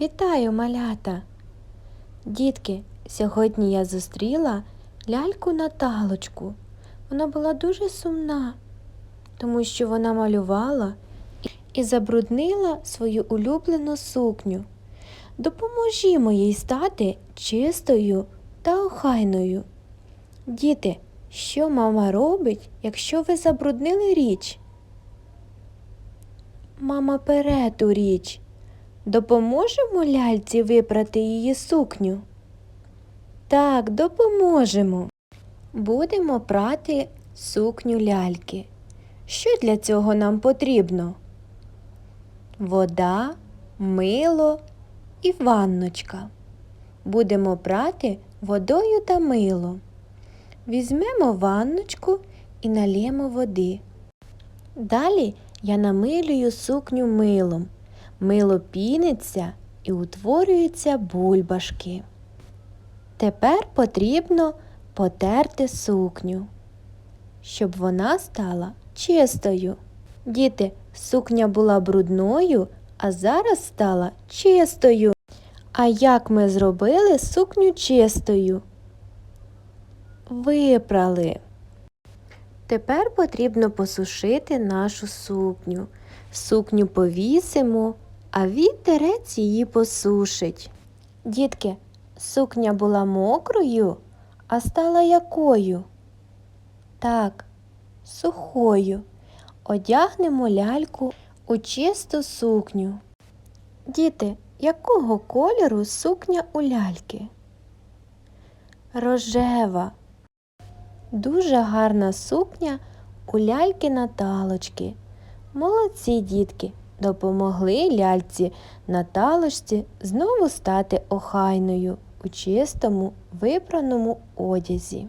Вітаю, малята! Дітки, сьогодні я зустріла ляльку Наталочку. Вона була дуже сумна, тому що вона малювала і забруднила свою улюблену сукню. Допоможімо їй стати чистою та охайною. Діти, що мама робить, якщо ви забруднили річ? Мама пере ту річ. Допоможемо ляльці випрати її сукню? Так, допоможемо. Будемо прати сукню ляльки. Що для цього нам потрібно? Вода, мило і ванночка. Будемо прати водою та милом. Візьмемо ванночку і налємо води. Далі я намилюю сукню милом. Мило піниться і утворюються бульбашки. Тепер потрібно потерти сукню, щоб вона стала чистою. Діти, сукня була брудною, а зараз стала чистою. А як ми зробили сукню чистою? Випрали. Тепер потрібно посушити нашу сукню. Сукню повісимо, а вітерець її посушить. Дітки, сукня була мокрою, а стала якою? Так, сухою. Одягнемо ляльку у чисту сукню. Діти, якого кольору сукня у ляльки? Рожева. Дуже гарна сукня у ляльки Наталочки. Молодці дітки допомогли ляльці на талочці знову стати охайною у чистому випраному одязі.